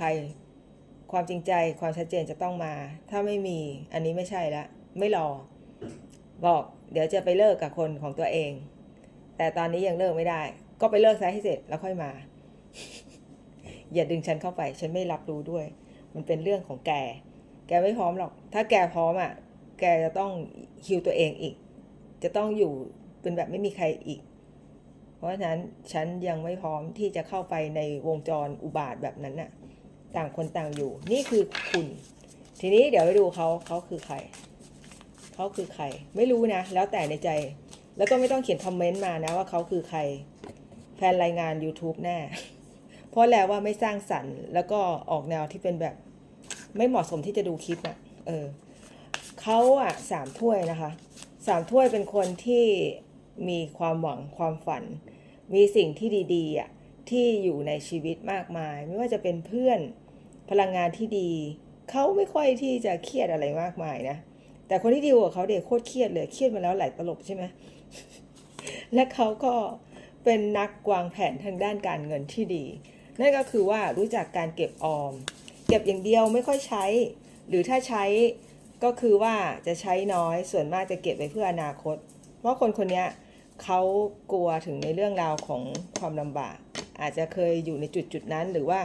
ใครความจริงใจความชัดเจนจะต้องมา ถ้าไม่มีอันนี้ไม่ใช่ละ ไม่รอ บอก เดี๋ยวจะไปเลิกกับคนของตัวเอง แต่ตอนนี้ยังเลิกไม่ได้ ก็ไปเลิกซะให้เสร็จแล้วค่อยมา อย่าดึงฉันเข้าไป ฉันไม่รับรู้ด้วย มันเป็นเรื่องของแก แกไม่พร้อมหรอก ถ้าแกพร้อมอะ แกจะต้องฮิวตัวเองอีก จะต้องอยู่เป็นแบบไม่มีใครอีก เพราะฉะนั้นฉันยังไม่พร้อมที่จะเข้าไปในวงจรอุบาทแบบนั้นน่ะ ต่างคนต่างอยู่ นี่คือคุณ ทีนี้เดี๋ยวไปดูเขาเขาคือใครเขาคือใคร ไม่รู้นะ แล้วแต่ในใจ แล้วก็ไม่ต้องเขียนคอมเมนต์มานะว่าเขาคือใคร แฟนรายงาน YouTube แน่ เพราะแล้วว่าไม่สร้างสรรค์ แล้วก็ออกแนวที่เป็นแบบ ไม่เหมาะสมที่จะดูคลิปอะ เออเขาอะสามถ้วยนะคะสามถ้วยเป็นคนที่มีความหวังความฝัน มีสิ่งที่ดีๆอะ ที่อยู่ในชีวิตมากมาย ไม่ว่าจะเป็นเพื่อนพลังงานที่ดี เขาไม่ค่อยที่จะเครียดอะไรมากมายนะ แต่คนที่ดีกว่าเขาเด็กโคตรเครียดเลย เครียดมาแล้วหลายตลบใช่ไหมและเขาก็เป็นนักวางแผนทางด้านการเงินที่ดี นั่นก็คือว่ารู้จักการเก็บออม เก็บอย่างเดียวไม่ค่อยใช้ หรือถ้าใช้ก็คือว่าจะใช้น้อยส่วนมากจะเก็บไว้เพื่ออนาคต เพราะคนคนนี้เขากลัวถึงในเรื่องราวของความลำบาก อาจจะเคยอยู่ในจุดจุดๆนั้นหรือว่า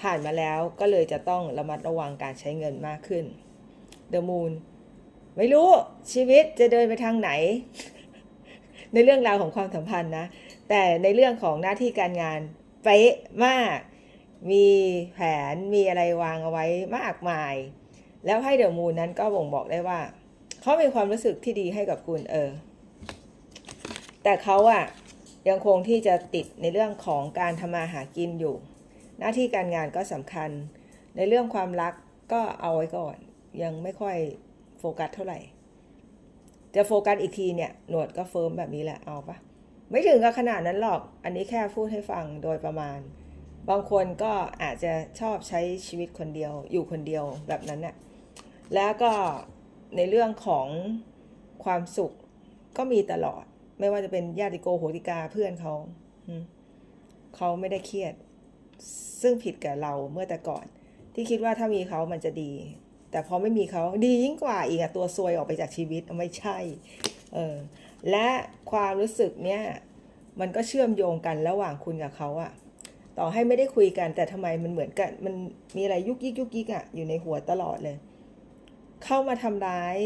ผ่านมาแล้วก็เลยจะต้องระมัดระวังการใช้เงินมากขึ้น The Moon ไม่รู้ชีวิตจะเดินไปทางไหน ในเรื่องราวของความสัมพันธ์นะ แต่ในเรื่องของหน้าที่การงานเป๊ะมาก มีแผนมีอะไรวางเอาไว้มากมาย แล้วให้เดอะมูนนั้นก็บ่งบอกได้ว่า เขามีความรู้สึกที่ดีให้กับคุณเออ แต่เขาอะ ยังคงที่จะติดในเรื่องของการทำมาหากินอยู่ หน้าที่การงานก็สำคัญ ในเรื่องความรักก็เอาไว้ก่อน ยังไม่ค่อยโฟกัสเท่าไหร่ จะโฟกัสอีกทีเนี่ยหนวดก็เฟิร์มแบบนี้แหละเอาปะไม่ถึงกับขนาดนั้นหรอก อันนี้แค่พูดให้ฟังโดยประมาณ บางคนก็อาจจะชอบใช้ชีวิตคนเดียว อยู่คนเดียวแบบนั้นน่ะ แล้วก็ในเรื่องของความสุขก็มีตลอด ไม่ว่าจะเป็นญาติโกโหติกาเพื่อนเขาเขาไม่ได้เครียด ซึ่งผิดกับเราเมื่อแต่ก่อน ที่คิดว่าถ้ามีเขามันจะดี แต่พอไม่มีเขาดียิ่งกว่าอีกอะตัวซวยออกไปจากชีวิตไม่ใช่ เออ และความรู้สึกเนี้ยมันก็เชื่อมโยงกันระหว่างคุณกับเขาอะต่อให้ไม่ได้คุยกัน แต่ทำไมมันเหมือนกันมันมีอะไรยุกยิกยุกยิกอะอยู่ในหัวตลอดเลย เข้ามาทำร้าย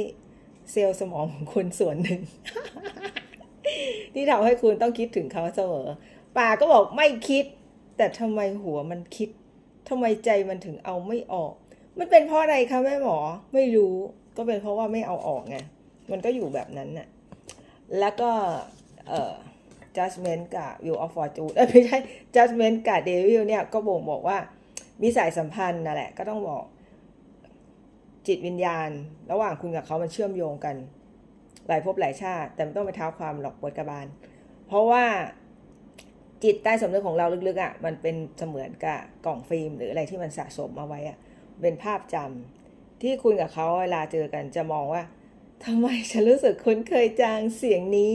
เซลล์สมองของคุณส่วนหนึ่ง ที่ทำให้คุณต้องคิดถึงเขาเสมอปาก็บอกไม่คิด แต่ทำไมหัวมันคิดทำไมใจมันถึงเอาไม่ออก มันเป็นเพราะอะไรคะแม่หมอไม่รู้ก็เป็นเพราะว่าไม่เอาออกไงมันก็อยู่แบบนั้นน่ะแล้วก็เอ่อ judgment กับ view of fortune ไม่ใช่ judgment กับ devil เนี่ยก็บ่งบอกว่ามีสายสัมพันธ์นั่นแหละก็ต้องบอกจิตวิญญาณ ระหว่างคุณกับเขามันเชื่อมโยงกัน หลายภพหลายชาติ แต่ไม่ต้องไปเท้าความหรอกบทกบาล เพราะว่าจิตใต้สำนึกของเราลึกๆอะ่ะมันเป็นเสมือนกับกล่องฟิล์ม หรืออะไรที่มันสะสมมาไว้อะ่ะเป็นภาพจำที่คุณกับเขาเวลาเจอกันจะมองว่าทำไมฉันรู้สึกคุ้นเคยจังเสียงนี้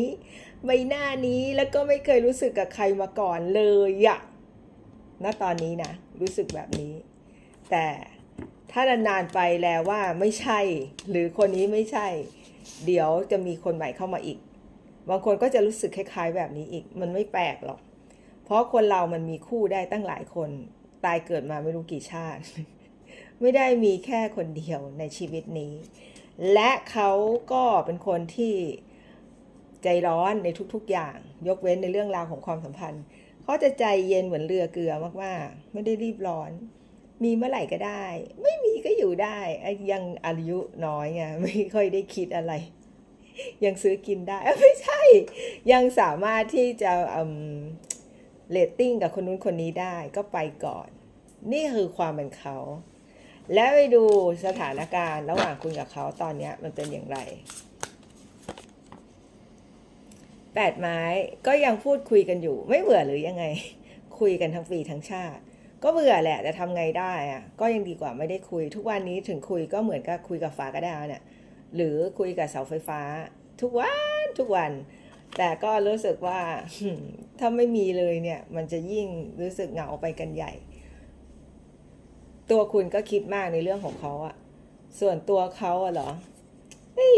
ใบหน้านี้แล้วก็ไม่เคยรู้สึกกับใครมาก่อนเลยอะณตอนนี้นะรู้สึกแบบนี้ แต่ถ้านานๆไปแล้วว่าไม่ใช่ หรือคนนี้ไม่ใช่ เดี๋ยวจะมีคนใหม่เข้ามาอีก บางคนก็จะรู้สึกคล้าย ๆ แบบนี้อีก มันไม่แปลกหรอก เพราะคนเรามันมีคู่ได้ตั้งหลายคน ตายเกิดมาไม่รู้กี่ชาติ ไม่ได้มีแค่คนเดียวในชีวิตนี้ และเขาก็เป็นคนที่ใจร้อนในทุกๆอย่าง ยกเว้นในเรื่องราวของความสัมพันธ์ เขาจะใจเย็นเหมือนเรือเกลือมากๆ ไม่ได้รีบร้อน มีเมื่อไหร่ก็ได้ ไม่มีก็อยู่ได้ยังอายุน้อยไงไม่ค่อยได้คิดอะไร ยังซื้อกินได้ไม่ใช่ ยังสามารถที่จะเลตติ้งกับคนนู้นคนนี้ได้ก็ไปก่อน นี่คือความเป็นเขา แล้วไปดูสถานการณ์ ระหว่างคุณกับเขาตอนนี้มันเป็นอย่างไรแปดไม้ก็ยังพูดคุยกันอยู่ ไม่เบื่อหรือยังไง คุยกันทั้งปีทั้งชาติ ก็เบื่อแหละ แต่ทำไงได้อะก็ยังดีกว่าไม่ได้คุย ทุกวันนี้ถึงคุยก็เหมือนกับคุยกับฟ้ากระดาวเนี่ยหรือคุยกับเสาไฟฟ้า ทุกวันทุกวัน แต่ก็รู้สึกว่าถ้าไม่มีเลยเนี่ย มันจะยิ่งรู้สึกเหงาไปกันใหญ่ ตัวคุณก็คิดมากในเรื่องของเขาอะส่วนตัวเขาอะเหรอเฮ้ย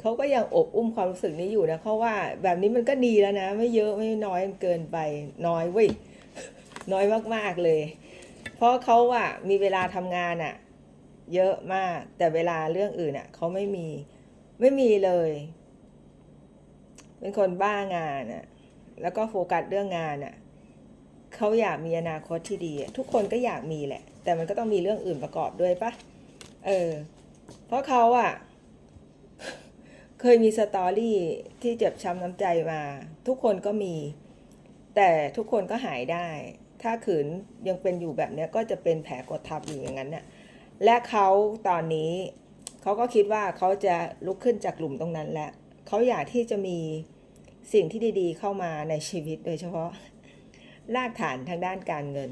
เขาก็ยังอบอุ้มความรู้สึกนี้อยู่นะเขาว่า แบบนี้มันก็ดีแล้วนะ ไม่เยอะไม่น้อยเกินไปน้อยเว้ยน้อยมากๆเลย ราะเขาอะมีเวลาทำงานอะเยอะมาก แต่เวลาเรื่องอื่นอะเขาไม่มีไม่มีเลย เป็นคนบ้างานอะแล้วก็โฟกัสเรื่องงานอะเขาอยากมีอนาคตที่ดี ทุกคนก็อยากมีแหละ แต่มันก็ต้องมีเรื่องอื่นประกอบด้วยปะเออ เพราะเขาอะเคยมีสตอรี่ที่เจ็บช้ำน้ำใจมา ทุกคนก็มี แต่ทุกคนก็หายได้ ถ้าขืนยังเป็นอยู่แบบนี้ก็จะเป็นแผลกดทับอยู่อย่างนั้นน่ะและเขาตอนนี้เขาก็คิดว่าเขาจะลุกขึ้นจากกลุ่มตรงนั้นแล้วเขาอยากที่จะมีสิ่งที่ดีๆ เข้ามาในชีวิตโดยเฉพาะรากฐานทางด้านการเงิน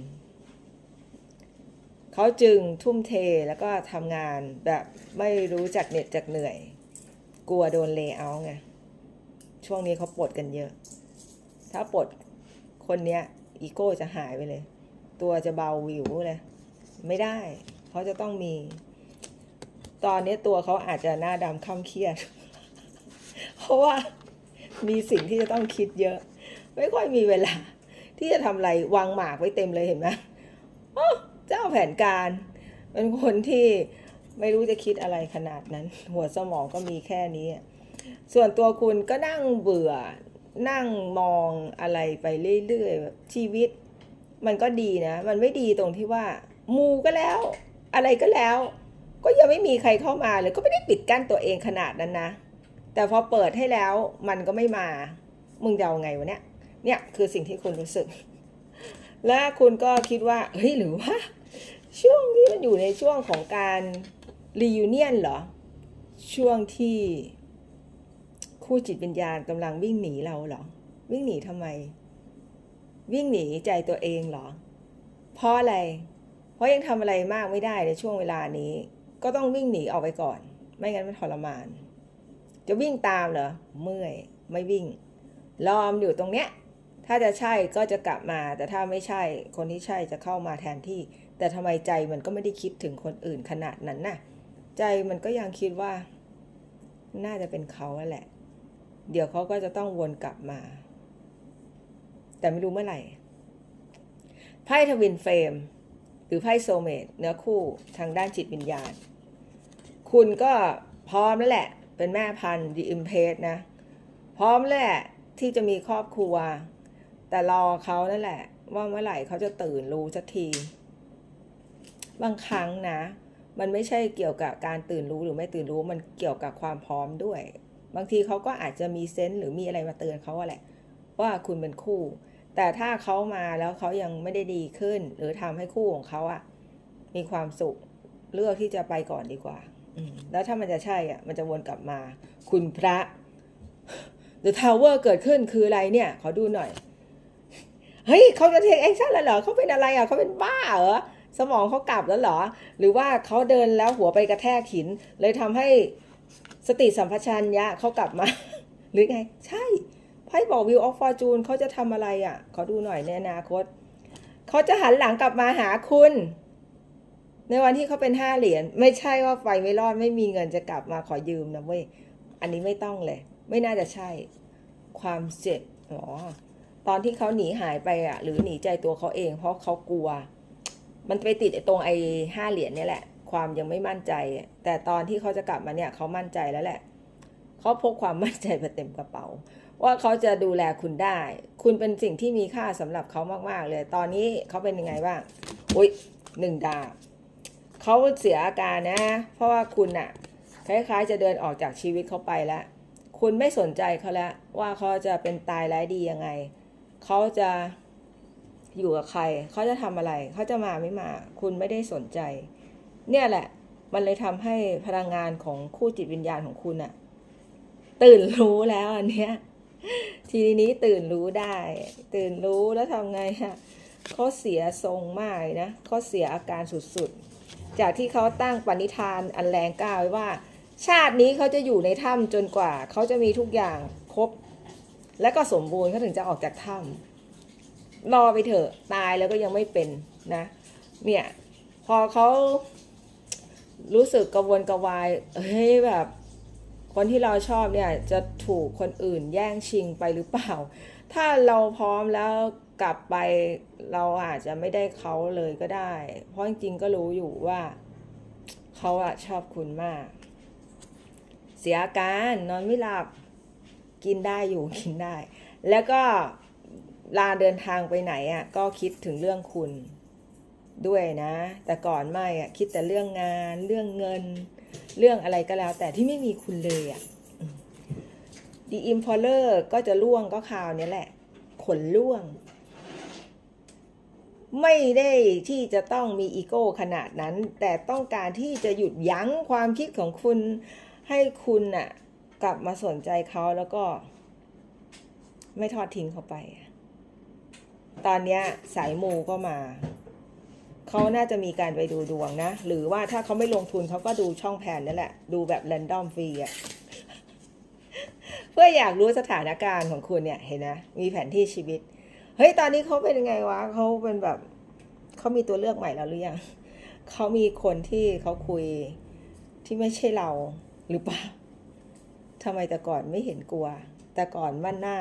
เขาจึงทุ่มเทแล้วก็ทำงานแบบไม่รู้จักเหน็ดจากเหนื่อย กลัวโดนเล y o เอาไงช่วงนี้เขาปลดกันเยอะ ถ้าปลดคนเนี้ย อีโก้จะหายไปเลย ตัวจะเบาวิวเลย ไม่ได้ เขาจะต้องมี ตอนนี้ตัวเขาอาจจะหน้าดำค่ำเครียด เพราะว่ามีสิ่งที่จะต้องคิดเยอะ ไม่ค่อยมีเวลา ที่จะทำอะไรวางหมากไว้เต็มเลยเห็นไหมเจ้าแผนการ เป็นคนที่ไม่รู้จะคิดอะไรขนาดนั้น หัวสมองก็มีแค่นี้ ส่วนตัวคุณก็นั่งเบื่อ นั่งมองอะไรไปเรื่อยๆแบบชีวิต มันก็ดีนะ มันไม่ดีตรงที่ว่า มูก็แล้ว อะไรก็แล้ว ก็ยังไม่มีใครเข้ามาเลยก็ไม่ได้ปิดกั้นตัวเองขนาดนั้นนะ แต่พอเปิดให้แล้วมันก็ไม่มา มึงจะเอาไงวะเนี่ย เนี่ยคือสิ่งที่คุณรู้สึก และคุณก็คิดว่าเฮ้ยหรือว่า ช่วงที่มันอยู่ในช่วงของการรียูเนียนเหรอ ช่วงที่ คู่จิตวิญญาณกำลังวิ่งหนีเราเหรอ วิ่งหนีทำไม วิ่งหนีใจตัวเองเหรอ เพราะอะไร เพราะยังทำอะไรมากไม่ได้ในช่วงเวลานี้ ก็ต้องวิ่งหนีออกไปก่อน ไม่งั้นมันทรมาน จะวิ่งตามเหรอ เมื่อย ไม่วิ่งรอมอยู่ตรงเนี้ย ถ้าจะใช่ก็จะกลับมา แต่ถ้าไม่ใช่ คนที่ใช่จะเข้ามาแทนที่ แต่ทำไมใจมันก็ไม่ได้คิดถึงคนอื่นขนาดนั้นน่ะ ใจมันก็ยังคิดว่าน่าจะเป็นเขาแหละ เดี๋ยวเขาก็จะต้องวนกลับมา แต่ไม่รู้เมื่อไหร่ ไพ่ทวินเฟรมหรือไพ่โซเมตเนื้อคู่ทางด้านจิตวิญญาณ คุณก็พร้อมแล้วแหละ เป็นแม่พันธุ์ดีอิมเพสนะ พร้อมแล้วแหละที่จะมีครอบครัว แต่รอเขานั่นแหละ ว่าเมื่อไหร่เขาจะตื่นรู้สักที บางครั้งนะ มันไม่ใช่เกี่ยวกับการตื่นรู้หรือไม่ตื่นรู้มันเกี่ยวกับความพร้อมด้วย บางทีเขาก็อาจจะมีเซนส์หรือมีอะไรมาเตือนเขาอะแหละ ว่าคุณเป็นคู่ แต่ถ้าเขามาแล้วเขายังไม่ได้ดีขึ้น หรือทำให้คู่ของเขาอะมีความสุขเลือกที่จะไปก่อนดีกว่าอืมแล้วถ้ามันจะใช่อะ มันจะวนกลับมา คุณพระ The Tower เกิดขึ้นคืออะไรเนี่ย ขอดูหน่อย เฮ้ยเขาจะเทคแอคชั่นแล้วเหรอเขาเป็นอะไรอะเขาเป็นบ้าเหรอสมองเขากลับแล้วเหรอ หรือว่าเขาเดินแล้วหัวไปกระแทกหิน เลยทำให้ สติสัมปชัญญะเขากลับมา หรือไง ใช่ไพ่บอกวิวออฟฟอร์จูนเขาจะทำอะไรอะ ขอดูหน่อยในอนาคตเขาจะหันหลังกลับมาหาคุณ ในวันที่เขาเป็นห้าเหรียญไม่ใช่ว่าไฟไม่รอดไม่มีเงินจะกลับมาขอยืมนะเว้ยอันนี้ไม่ต้องเลย ไม่น่าจะใช่ ความเจ็บอ๋อตอนที่เขาหนีหายไปอะหรือหนีใจตัวเขาเอง เพราะเขากลัว มันไปติดตรงไอ้ห้าเหรียญนี่แหละ ความยังไม่มั่นใจ แต่ตอนที่เขาจะกลับมาเนี่ยเขามั่นใจแล้วแหละเขาพกความมั่นใจมาเต็มกระเป๋า ว่าเขาจะดูแลคุณได้ คุณเป็นสิ่งที่มีค่าสำหรับเขามากๆ เลย ตอนนี้เขาเป็นยังไงบ้างอุ้ยหนึ่งดาบเขาเสียอาการนะ เพราะว่าคุณน่ะคล้ายๆ จะเดินออกจากชีวิตเขาไปแล้วคุณไม่สนใจเขาแล้วว่าเขาจะเป็นตายร้ายดียังไง เขาจะอยู่กับใคร เขาจะทำอะไร เขาจะมาไม่มา คุณไม่ได้สนใจ เนี่ยแหละ มันเลยทำให้พลังงานของคู่จิตวิญญาณของคุณน่ะตื่นรู้แล้วอันเนี้ย ทีนี้ตื่นรู้ได้ ตื่นรู้แล้วทำไงฮะเขาเสียทรงมากนะเขาเสียอาการสุดๆ จากที่เขาตั้งปณิธานอันแรงกล้าไว้ว่า ชาตินี้เขาจะอยู่ในถ้ำจนกว่าเขาจะมีทุกอย่างครบ และก็สมบูรณ์เขาถึงจะออกจากถ้ำรอไปเถอะตายแล้วก็ยังไม่เป็นนะ เนี่ย พอเขา รู้สึกกระวนกระวาย เฮ้ยแบบ คนที่เราชอบเนี่ยจะถูกคนอื่นแย่งชิงไปหรือเปล่า ถ้าเราพร้อมแล้วกลับไปเราอาจจะไม่ได้เขาเลยก็ได้ เพราะจริงๆก็รู้อยู่ว่าเขาอะชอบคุณมาก เสียอาการนอนไม่หลับกินได้อยู่กินได้ แล้วก็ลาเดินทางไปไหนอะก็คิดถึงเรื่องคุณ ด้วยนะ แต่ก่อนไม่อะคิดแต่เรื่องงานเรื่องเงิน เรื่องอะไรก็แล้ว แต่ที่ไม่มีคุณเลยอะดีอิมพอลเลอร์ก็จะล่วงก็คราวนี้แหละ ขนล่วง ไม่ได้ที่จะต้องมีอีโก้ขนาดนั้น แต่ต้องการที่จะหยุดยั้งความคิดของคุณให้คุณน่ะ กลับมาสนใจเขาแล้วก็ ไม่ทอดทิ้งเขาไป ตอนนี้สายมูก็มา เขาน่าจะมีการไปดูดวงนะ หรือว่าถ้าเขาไม่ลงทุนเขาก็ดูช่องแผนนั่นแหละ ดูแบบแรนดอมฟรีอะเพื่ออยากรู้สถานการณ์ของคุณเนี่ยเห็นนะ มีแผนที่ชีวิต เฮ้ย ตอนนี้เขาเป็นยังไงวะเขาเป็นแบบเขามีตัวเลือกใหม่แล้วหรือยังเขามีคนที่เขาคุยที่ไม่ใช่เราหรือเปล่าทำไมแต่ก่อนไม่เห็นกลัว แต่ก่อนมั่นหน้า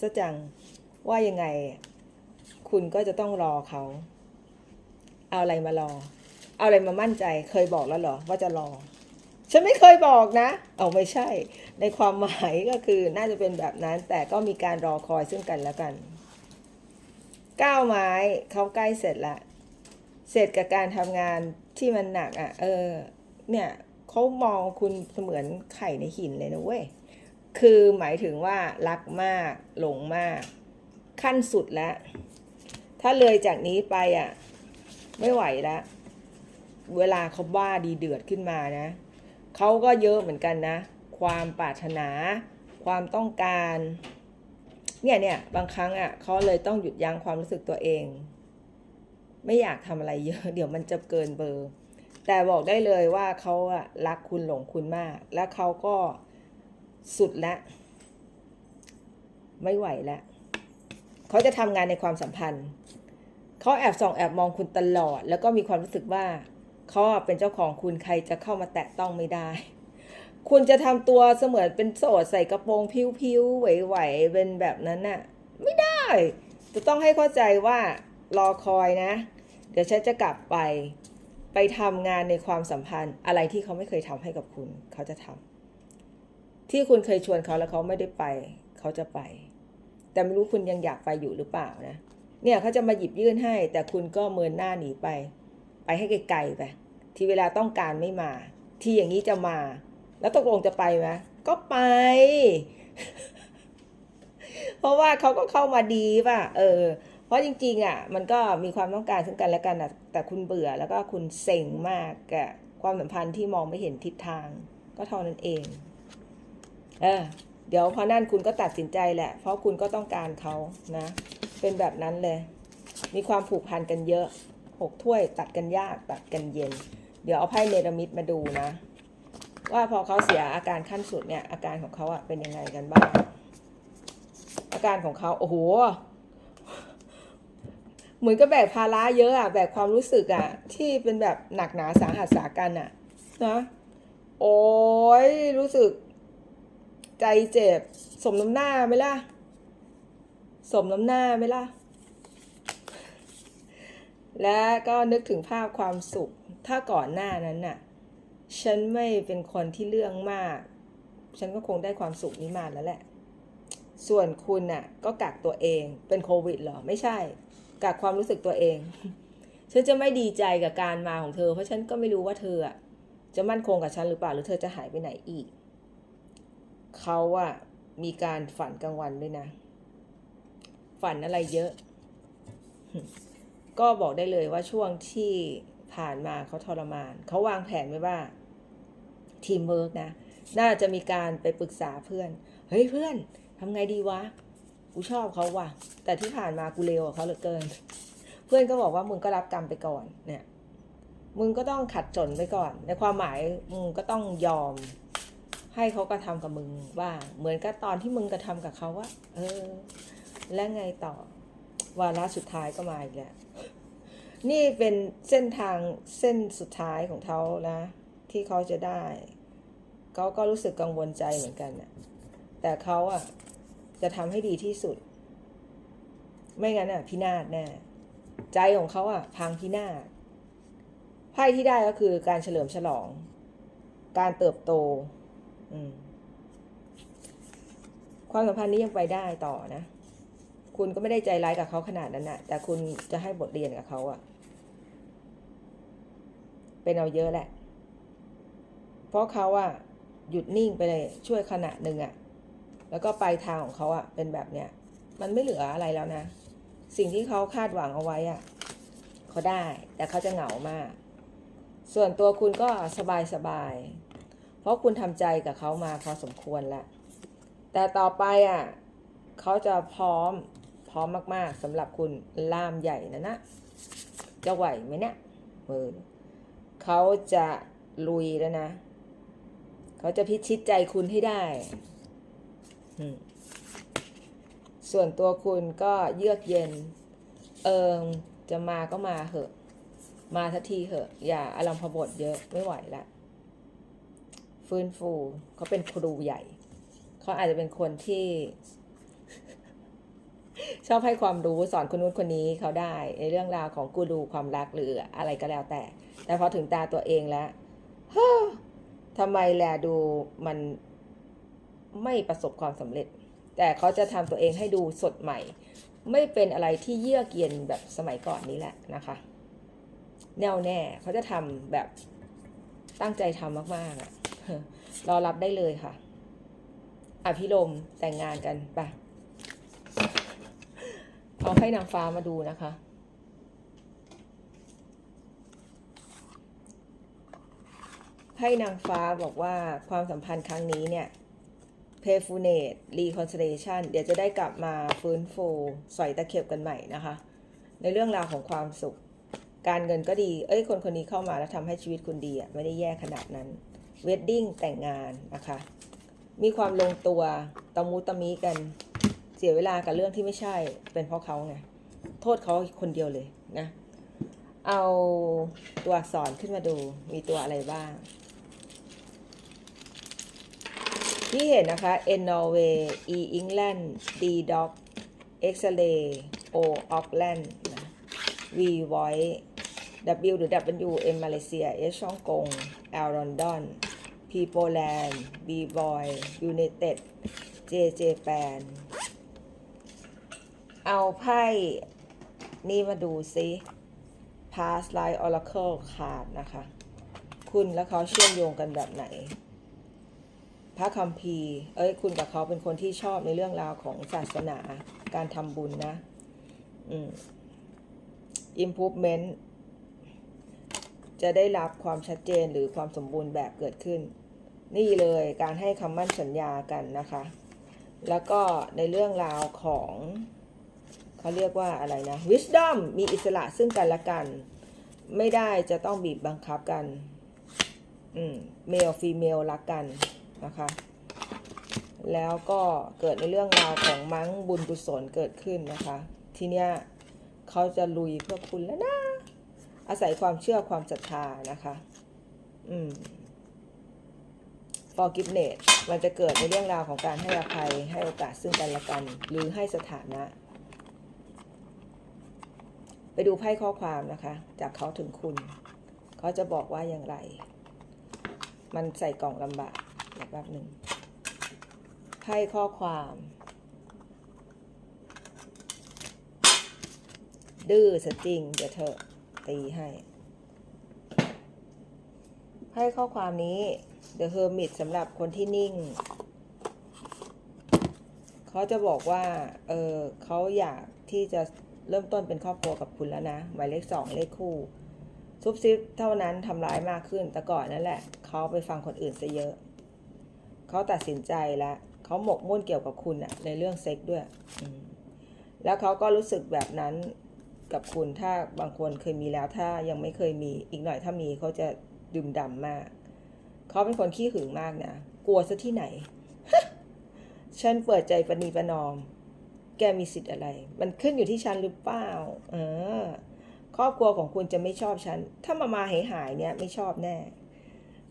ซะจังว่ายังไง คุณก็จะต้องรอเขา เอาอะไรมารอ เอาอะไรมามั่นใจ เคยบอกแล้วเหรอว่าจะรอ ฉันไม่เคยบอกนะ เอาไม่ใช่ ในความหมายก็คือน่าจะเป็นแบบนั้น แต่ก็มีการรอคอยซึ่งกันและกันก้าวไม้เขาใกล้เสร็จละ เสร็จกับการทำงานที่มันหนักอะ เออ เนี่ยเขามองคุณเสมือนไข่ในหินเลยนะเว้ย คือหมายถึงว่ารักมากหลงมาก ขั้นสุดแล้ว ถ้าเลยจากนี้ไปอะ ไม่ไหวแล้วเวลาเขาบ้าดีเดือดขึ้นมานะเขาก็เยอะเหมือนกันนะ ความปรารถนา ความต้องการ เนี่ยเนี่ยบางครั้งอะเขาเลยต้องหยุดยั้งความรู้สึกตัวเอง ไม่อยากทำอะไรเยอะ เดี๋ยวมันจะเกินเบอร์ แต่บอกได้เลยว่าเขาอะรักคุณหลงคุณมาก และเขาก็สุดแล้วไม่ไหวแล้วเขาจะทำงานในความสัมพันธ์ เขาแอบส่องแอบมองคุณตลอด แล้วก็มีความรู้สึกว่าเขาเป็นเจ้าของคุณใครจะเข้ามาแตะต้องไม่ได้ คุณจะทำตัวเสมือนเป็นโสดใส่กระโปรงพิ้วๆไหวๆเป็นแบบนั้นน่ะ ไม่ได้ จะต้องให้เข้าใจว่ารอคอยนะ เดี๋ยวฉันจะกลับไปไปทำงานในความสัมพันธ์อะไรที่เขาไม่เคยทำให้กับคุณ เขาจะทำที่คุณเคยชวนเขาแล้วเขาไม่ได้ไป เขาจะไป แต่ไม่รู้คุณยังอยากไปอยู่หรือเปล่านะ เนี่ยเขาจะมาหยิบยื่นให้ แต่คุณก็เมินหน้าหนีไป ไปให้ไกลๆไปที่เวลาต้องการไม่มา ที่อย่างนี้จะมา แล้วตกลงจะไปไหมก็ไป เพราะว่าเขาก็เข้ามาดีป่ะ เออ เพราะจริง ๆ อะ มันก็มีความต้องการซึ่งกันและกันอะ แต่คุณเบื่อแล้วก็คุณเซ็งมากกับความสัมพันธ์ที่มองไม่เห็นทิศทาง ก็เท่านั้นเอง เออ เดี๋ยวพอนั่นคุณก็ตัดสินใจแหละ เพราะคุณก็ต้องการเขานะ เป็นแบบนั้นเลย มีความผูกพันกันเยอะหกถ้วยตัดกันยากตัดกันเย็น เดี๋ยวเอาไพ่เนรมิตมาดูนะ ว่าพอเขาเสียอาการขั้นสุดเนี่ย อาการของเขาอะเป็นยังไงกันบ้าง อาการของเขาโอ้โหเหมือนกับแบกภาระเยอะอะแบกความรู้สึกอะที่เป็นแบบหนักหนาสาหัสสากันอะนะโอ้ยรู้สึก ใจเจ็บ สมน้ำหน้าไหมล่ะ สมน้ำหน้าไหมล่ะ และก็นึกถึงภาพความสุข ถ้าก่อนหน้านั้นน่ะ ฉันไม่เป็นคนที่เรื่องมาก ฉันก็คงได้ความสุขนี้มาแล้วแหละ ส่วนคุณน่ะ ก็กักตัวเอง เป็นโควิดเหรอ ไม่ใช่ กักความรู้สึกตัวเอง ฉันจะไม่ดีใจกับการมาของเธอ เพราะฉันก็ไม่รู้ว่าเธอจะมั่นคงกับฉันหรือเปล่า หรือเธอจะหายไปไหนอีก เขาอะมีการฝันกลางวันด้วยนะ ฝันอะไรเยอะ ก็บอกได้เลยว่าช่วงที่ผ่านมาเขาทรมาน เขาวางแผนไว้ว่า ทีมเวิร์กนะ น่าจะมีการไปปรึกษาเพื่อน เฮ้ยเพื่อนทำไงดีวะ กูชอบเขาว่ะ แต่ที่ผ่านมากูเลวกับเขาเหลือเกิน เพื่อนก็บอกว่ามึงก็รับกรรมไปก่อน เนี่ย มึงก็ต้องขัดจนไปก่อน ในความหมายมึงก็ต้องยอม ให้เขากระทำกับมึงบ้าง เหมือนกับตอนที่มึงกระทำกับเขาว่า เออ และไงต่อ วาระสุดท้ายก็มาอีกแล้ว นี่เป็นเส้นทางเส้นสุดท้ายของเขานะ ที่เขาจะได้ เขาก็รู้สึกกังวลใจเหมือนกันนะแต่เขาอะจะทำให้ดีที่สุด ไม่งั้นอะพินาศแน่ ใจของเขาอะพังพินาศไพ่ที่ได้ก็คือการเฉลิมฉลอง การเติบโต อืมความสัมพันธ์นี้ยังไปได้ต่อนะ คุณก็ไม่ได้ใจร้ายกับเขาขนาดนั้นนะแต่คุณจะให้บทเรียนกับเขาอะเป็นเอาเยอะแหละ เพราะเขาอะหยุดนิ่งไปเลยช่วยขณะหนึ่งอะแล้วก็ปลายทางของเขาอะเป็นแบบเนี้ย มันไม่เหลืออะไรแล้วนะ สิ่งที่เขาคาดหวังเอาไว้อะเขาได้ แต่เขาจะเหงามาก ส่วนตัวคุณก็สบายสบาย เพราะคุณทำใจกับเขามาพอสมควรแล้ว แต่ต่อไปอะเขาจะพร้อม พร้อมมาก ๆสำหรับคุณล่ามใหญ่นะนะจะไหวไหมเนี่ยเออเขาจะลุยแล้วนะ เขาจะพิชิตใจคุณให้ได้ ส่วนตัวคุณก็เยือกเย็น เอิงจะมาก็มาเหอะ มาทันทีเหอะ อย่าอารมณ์พบทเยอะไม่ไหวละ ฟื้นฟูเขาเป็นครูใหญ่ เขาอาจจะเป็นคนที่ ชอบให้ความรู้สอนคนนู้นคนนี้เขาได้ ในเรื่องราวของกูรูความรักหรืออะไรก็แล้วแต่ แต่พอถึงตาตัวเองแล้วเฮ้อทำไมแลดูมันไม่ประสบความสำเร็จ แต่เขาจะทำตัวเองให้ดูสดใหม่ ไม่เป็นอะไรที่เยือกเย็นแบบสมัยก่อนนี้แหละนะคะ แน่วแน่เขาจะทำแบบตั้งใจทำมากๆอะรอรับได้เลยค่ะอภิรมแต่งงานกันไป เอาให้นางฟ้ามาดูนะคะ ให้นางฟ้าบอกว่าความสัมพันธ์ครั้งนี้เนี่ย payfulness reconciliation เดี๋ยวจะได้กลับมาฟื้นฟูสอยตะเข็บกันใหม่นะคะ ในเรื่องราวของความสุข การเงินก็ดี เอ้ย คนคนนี้เข้ามาแล้วทำให้ชีวิตคุณดีอะไม่ได้แย่ขนาดนั้นเวดดิ้งแต่งงานนะคะ มีความลงตัวตะมูตะมีกัน เสียเวลากับเรื่องที่ไม่ใช่เป็นเพราะเขาไงโทษเขาคนเดียวเลยนะ เอาตัวอักษรขึ้นมาดูมีตัวอะไรบ้าง ที่เห็นนะคะ N Norway E England D Dog X Ray O Auckland นะ V Voice W หรือ W M มาเลเซีย S ช่องกง L London P Poland B Boy United J Japan เอาไพ่นี่มาดูซิ Past Life Oracle Card นะคะ คุณและเขาเชื่อมโยงกันแบบไหน พระคัมภีร์ เอ้ย คุณกับเขาเป็นคนที่ชอบในเรื่องราวของศาสนา การทำบุญนะ อืม improvement จะได้รับความชัดเจนหรือความสมบูรณ์แบบเกิดขึ้น นี่เลยการให้คำมั่นสัญญากันนะคะ แล้วก็ในเรื่องราวของ เขาเรียกว่าอะไรนะ wisdom มีอิสระซึ่งกันและกัน ไม่ได้จะต้องบีบบังคับกัน อืม male female รักกันนะคะ แล้วก็เกิดในเรื่องราวของมั้งบุญกุศลเกิดขึ้นนะคะ ทีเนี้ยเขาจะลุยเพื่อคุณแล้วนะ อาศัยความเชื่อความศรัทธานะคะ อืม forgiveness มันจะเกิดในเรื่องราวของการให้อภัยให้โอกาสซึ่งกันและกัน หรือให้สถานะ ไปดูไพ่ข้อความนะคะ จากเขาถึงคุณ เขาจะบอกว่าอย่างไร มันใส่กล่องลำบากแป๊บหนึ่งไพ่ข้อความ ดื้อสจริง เดี๋ยวเธอตีให้ไพ่ข้อความนี้ The Hermit สำหรับคนที่นิ่ง เขาจะบอกว่า เออเขาอยากที่จะ เริ่มต้นเป็นครอบครัวกับคุณแล้วนะหมายเลขสองเลขคู่ ซุบซิบเท่านั้นทำร้ายมากขึ้น แต่ก่อนนั่นแหละเขาไปฟังคนอื่นซะเยอะ เขาตัดสินใจแล้วเขาหมกมุ่นเกี่ยวกับคุณอะในเรื่องเซ็กด้วย แล้วเขาก็รู้สึกแบบนั้นกับคุณถ้าบางคนเคยมีแล้วถ้ายังไม่เคยมีอีกหน่อยถ้ามีเขาจะดื่มดำมาก เขาเป็นคนขี้หึงมากนะ กลัวซะที่ไหน ฉันเปิดใจปณีประนอม แกมีสิทธิ์อะไร มันขึ้นอยู่ที่ฉันหรือเปล่า เออ ครอบครัวของคุณจะไม่ชอบฉัน ถ้ามามาหายหายเนี่ยไม่ชอบแน่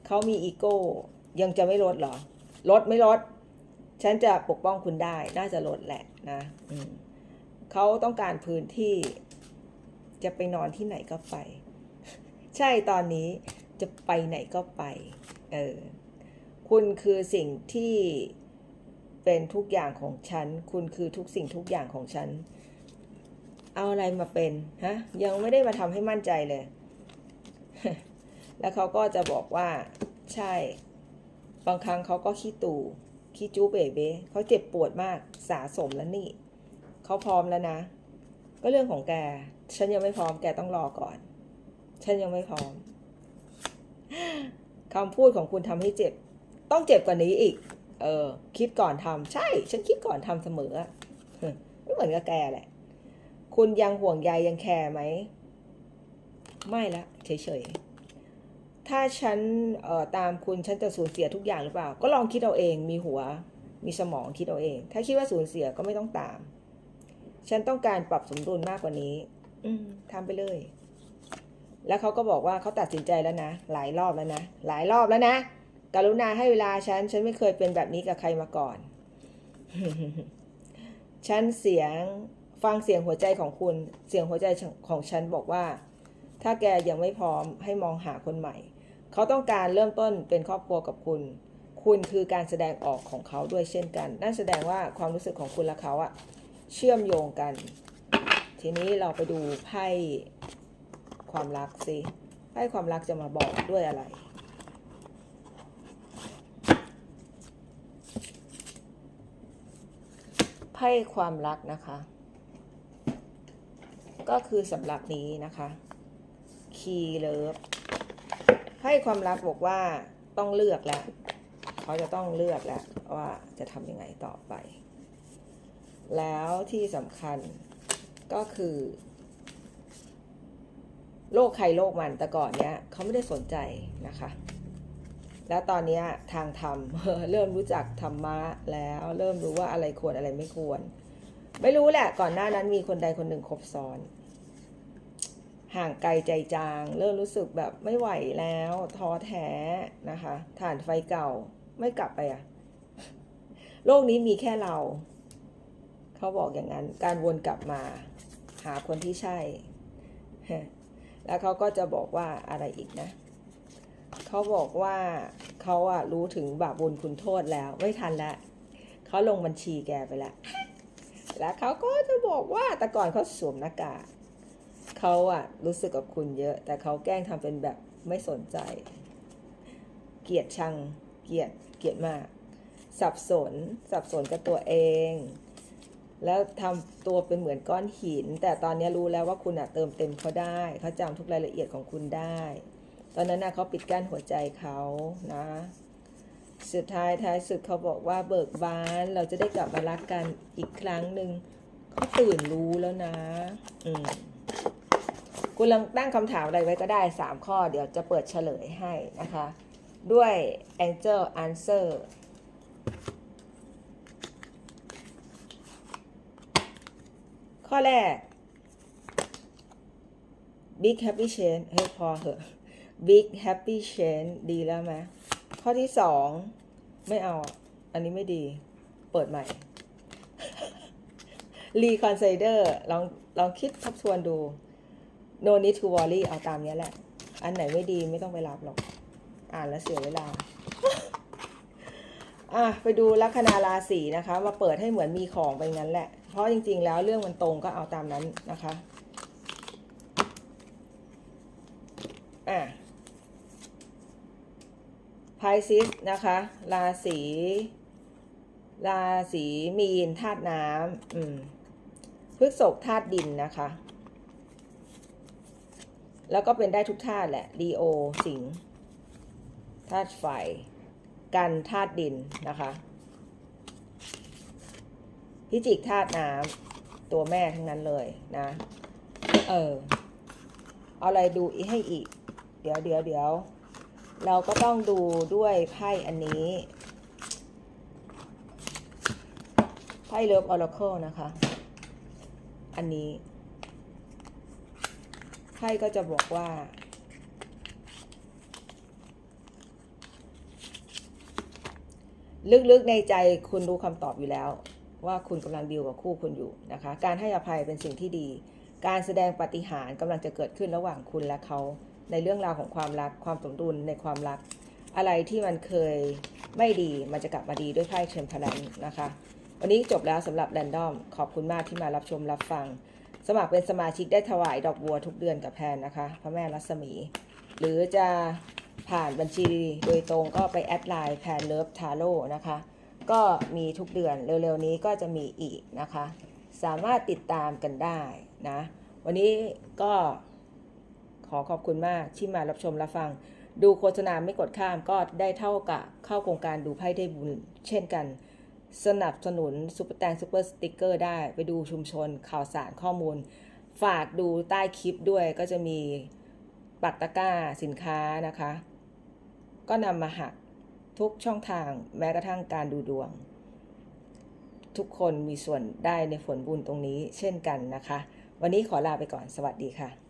เขามีอีโก้ ยังจะไม่ลดหรอ ลดไม่ลด ฉันจะปกป้องคุณได้ น่าจะลดแหละนะอืเขาต้องการพื้นที่ จะไปนอนที่ไหนก็ไป ใช่ตอนนี้จะไปไหนก็ไป เออ คุณคือสิ่งที่ เป็นทุกอย่างของฉัน คุณคือทุกสิ่งทุกอย่างของฉัน เอาอะไรมาเป็นฮะยังไม่ได้มาทำให้มั่นใจเลย แล้วเขาก็จะบอกว่า ใช่ บางครั้งเขาก็ขี้ตู่ขี้จู้เบเบ้เขาเจ็บปวดมากสะสมแล้วนี่เขาพร้อมแล้วนะ ก็เรื่องของแก ฉันยังไม่พร้อมแกต้องรอก่อน ฉันยังไม่พร้อมคำพูดของคุณทำให้เจ็บ ต้องเจ็บกว่านี้อีก เออ คิดก่อนทำใช่ ฉันคิดก่อนทำเสมอไม่เหมือนกับแกแหละ คุณยังห่วงใยยังแคร์ไหม ไม่ละเฉยๆ ถ้าฉันเอ่อตามคุณฉันจะสูญเสียทุกอย่างหรือเปล่า ก็ลองคิดเอาเอง มีหัว มีสมองคิดเอาเอง ถ้าคิดว่าสูญเสียก็ไม่ต้องตาม ฉันต้องการปรับสมดุลมากกว่านี้ อืมทำไปเลย แล้วเขาก็บอกว่าเขาตัดสินใจแล้วนะ หลายรอบแล้วนะ หลายรอบแล้วนะ กรุณาให้เวลาฉัน ฉันไม่เคยเป็นแบบนี้กับใครมาก่อน ฉันเสียงฟังเสียงหัวใจของคุณ เสียงหัวใจของฉันบอกว่า ถ้าแกยังไม่พร้อมให้มองหาคนใหม่ เขาต้องการเริ่มต้นเป็นครอบครัวกับคุณ คุณคือการแสดงออกของเขาด้วยเช่นกัน นั่นแสดงว่าความรู้สึกของคุณและเขาอะเชื่อมโยงกัน ทีนี้เราไปดูไพ่ความรักสิไพ่ความรักจะมาบอกด้วยอะไร ไพ่ความรักนะคะ ก็คือสำหรับนี้นะคะคีเลิฟไพ่ความรักบอกว่าต้องเลือกแล้ว เขาจะต้องเลือกแล้วว่าจะทำยังไงต่อไป แล้วที่สำคัญก็คือ โลกใครโลกมันแต่ก่อนเนี้ยเขาไม่ได้สนใจนะคะ แล้วตอนนี้ทางธรรมเริ่มรู้จักธรรมะแล้ว เริ่มรู้ว่าอะไรควรอะไรไม่ควร ไม่รู้แหละ ก่อนหน้านั้นมีคนใดคนหนึ่งคบซ้อน ห่างไกลใจจาง เริ่มรู้สึกแบบไม่ไหวแล้วท้อแท้นะคะฐานไฟเก่าไม่กลับไปอะโลกนี้มีแค่เรา เขาบอกอย่างนั้น การวนกลับมา หาคนที่ใช่ แล้วเขาก็จะบอกว่าอะไรอีกนะ เขาบอกว่าเขาอะรู้ถึงบาปบุญคุณโทษแล้วไม่ทันแล้วเขาลงบัญชีแกไปแล้ว แล้วเขาก็จะบอกว่าแต่ก่อนเขาสวมหน้ากากเขาอะรู้สึกกับคุณเยอะ แต่เขาแกล้งทำเป็นแบบไม่สนใจ เกลียดชัง เกลียดเกลียดมาก สับสน สับสนกับตัวเอง แล้วทำตัวเป็นเหมือนก้อนหิน แต่ตอนนี้รู้แล้วว่าคุณอะเติมเต็มเขาได้เขาจำทุกรายละเอียดของคุณได้ ตอนนั้นนะเขาปิดกั้นหัวใจเขานะ สุดท้ายท้ายสุดเขาบอกว่าเบิกบานเราจะได้กลับมารักกันอีกครั้งหนึ่งเขาตื่นรู้แล้วนะ อืมคุณลองตั้งคำถามอะไรไว้ก็ได้ 3 ข้อ เดี๋ยวจะเปิดเฉลยให้นะคะ ด้วย Angel Answer ข้อแรก Big Happy Change เฮ้ยพอเหอะ Big Happy Change ดีแล้วไหมข้อที่สองไม่เอา อันนี้ไม่ดี เปิดใหม่ Reconsider ลองลองคิดทบทวนดู No need to worry เอาตามนี้แหละ อันไหนไม่ดีไม่ต้องไปรับหรอก อ่านแล้วเสียเวลา อะ ไปดูลัคนาราศีนะคะ มาเปิดให้เหมือนมีของไปงั้นแหละ เพราะจริง ๆ แล้วเรื่องมันตรงก็เอาตามนั้นนะคะ ไพซิสนะคะ ราศีราศีมีนธาตุน้ำอืมพฤษภธาตุดินนะคะ แล้วก็เป็นได้ทุกธาตุแหละลีโอสิงธาตุไฟ กันธาตุดินนะคะ พิจิกธาตุน้ำตัวแม่ทั้งนั้นเลยนะ เออ เอาอะไรดูให้อีก เดี๋ยวเดี๋ยวเดี๋ยว เราก็ต้องดูด้วยไพ่อันนี้ไพ่เลิฟออร์เคิลนะคะ อันนี้ไพ่ก็จะบอกว่า ลึกๆในใจคุณรู้คำตอบอยู่แล้ว ว่าคุณกำลังดีลกับคู่คุณอยู่นะคะ การให้อภัยเป็นสิ่งที่ดี การแสดงปฏิหารกำลังจะเกิดขึ้นระหว่างคุณและเขา ในเรื่องราวของความรักความสมดุลในความรัก อะไรที่มันเคยไม่ดีมันจะกลับมาดีด้วยไพ่เชมพลันนะคะ วันนี้จบแล้วสำหรับแรนดอม ขอบคุณมากที่มารับชมรับฟัง สมัครเป็นสมาชิกได้ถวายดอกบัวทุกเดือนกับแพนนะคะ พระแม่รัศมี หรือจะผ่านบัญชีโดยตรงก็ไปแอดไลน์แพนเลิฟทาโร่นะคะ ก็มีทุกเดือนเร็วๆนี้ก็จะมีอีกนะคะ สามารถติดตามกันได้นะ วันนี้ก็ ขอขอบคุณมากที่มารับชมรับฟัง ดูโฆษณาไม่กดข้ามก็ได้เท่ากับเข้าโครงการดูไพ่ได้บุญ เช่นกัน สนับสนุนซุปเปอร์แตงซุปเปอร์สติกเกอร์ได้ไปดูชุมชนข่าวสารข้อมูล ฝากดูใต้คลิปด้วยก็จะมีปักตะกร้าสินค้านะคะ ก็นำมาหักทุกช่องทางแม้กระทั่งการดูดวง ทุกคนมีส่วนได้ในผลบุญตรงนี้เช่นกันนะคะ วันนี้ขอลาไปก่อนสวัสดีค่ะ